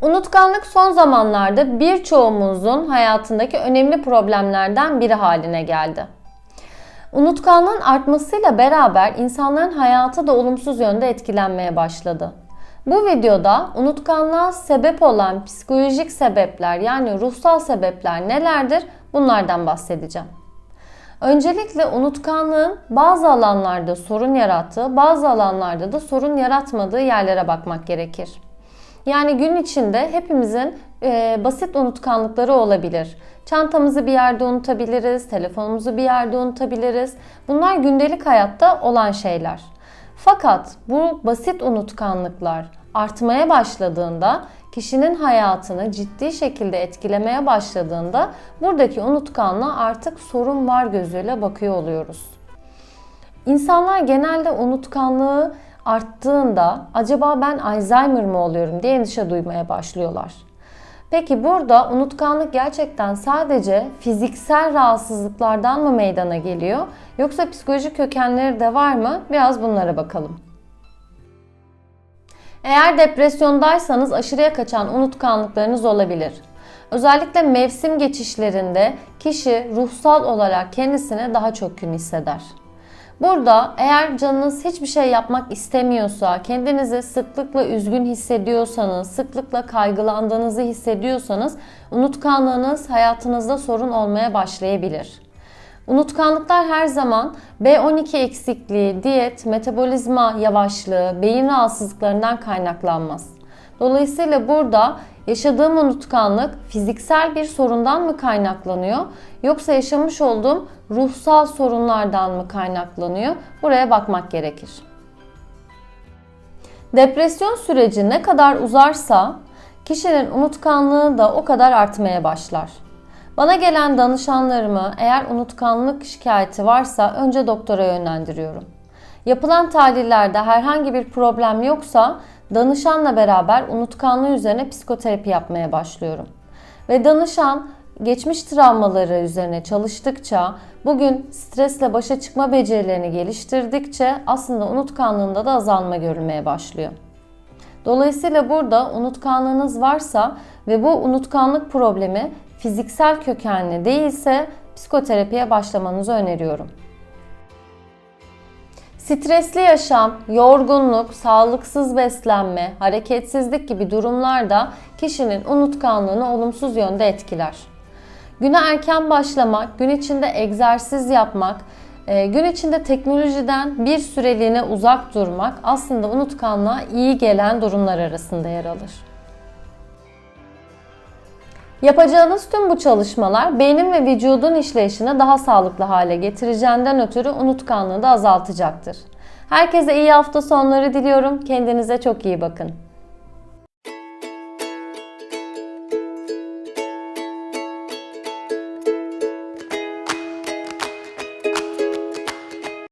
Unutkanlık son zamanlarda birçoğumuzun hayatındaki önemli problemlerden biri haline geldi. Unutkanlığın artmasıyla beraber insanların hayatı da olumsuz yönde etkilenmeye başladı. Bu videoda unutkanlığa sebep olan psikolojik sebepler yani ruhsal sebepler nelerdir bunlardan bahsedeceğim. Öncelikle unutkanlığın bazı alanlarda sorun yarattığı, bazı alanlarda da sorun yaratmadığı yerlere bakmak gerekir. Yani gün içinde hepimizin e, basit unutkanlıkları olabilir. Çantamızı bir yerde unutabiliriz, telefonumuzu bir yerde unutabiliriz. Bunlar gündelik hayatta olan şeyler. Fakat bu basit unutkanlıklar artmaya başladığında, kişinin hayatını ciddi şekilde etkilemeye başladığında buradaki unutkanlığa artık sorun var gözüyle bakıyor oluyoruz. İnsanlar genelde unutkanlığı arttığında acaba ben Alzheimer mı oluyorum diye endişe duymaya başlıyorlar. Peki burada unutkanlık gerçekten sadece fiziksel rahatsızlıklardan mı meydana geliyor yoksa psikolojik kökenleri de var mı? Biraz bunlara bakalım. Eğer depresyondaysanız aşırıya kaçan unutkanlıklarınız olabilir. Özellikle mevsim geçişlerinde kişi ruhsal olarak kendisini daha çok gün hisseder. Burada eğer canınız hiçbir şey yapmak istemiyorsa, kendinizi sıklıkla üzgün hissediyorsanız, sıklıkla kaygılandığınızı hissediyorsanız unutkanlığınız hayatınızda sorun olmaya başlayabilir. Unutkanlıklar her zaman B12 eksikliği, diyet, metabolizma yavaşlığı, beyin rahatsızlıklarından kaynaklanmaz. Dolayısıyla burada yaşadığım unutkanlık fiziksel bir sorundan mı kaynaklanıyor yoksa yaşamış olduğum ruhsal sorunlardan mı kaynaklanıyor? Buraya bakmak gerekir. Depresyon süreci ne kadar uzarsa kişinin unutkanlığı da o kadar artmaya başlar. Bana gelen danışanlarımı eğer unutkanlık şikayeti varsa önce doktora yönlendiriyorum. Yapılan tahlillerde herhangi bir problem yoksa danışanla beraber unutkanlığı üzerine psikoterapi yapmaya başlıyorum. Ve danışan geçmiş travmaları üzerine çalıştıkça, bugün stresle başa çıkma becerilerini geliştirdikçe aslında unutkanlığında da azalma görülmeye başlıyor. Dolayısıyla burada unutkanlığınız varsa ve bu unutkanlık problemi fiziksel kökenli değilse psikoterapiye başlamanızı öneriyorum. Stresli yaşam, yorgunluk, sağlıksız beslenme, hareketsizlik gibi durumlarda kişinin unutkanlığını olumsuz yönde etkiler. Güne erken başlamak, gün içinde egzersiz yapmak, e, gün içinde teknolojiden bir süreliğine uzak durmak aslında unutkanlığa iyi gelen durumlar arasında yer alır. Yapacağınız tüm bu çalışmalar beynin ve vücudun işleyişini daha sağlıklı hale getireceğinden ötürü unutkanlığı da azaltacaktır. Herkese iyi hafta sonları diliyorum. Kendinize çok iyi bakın.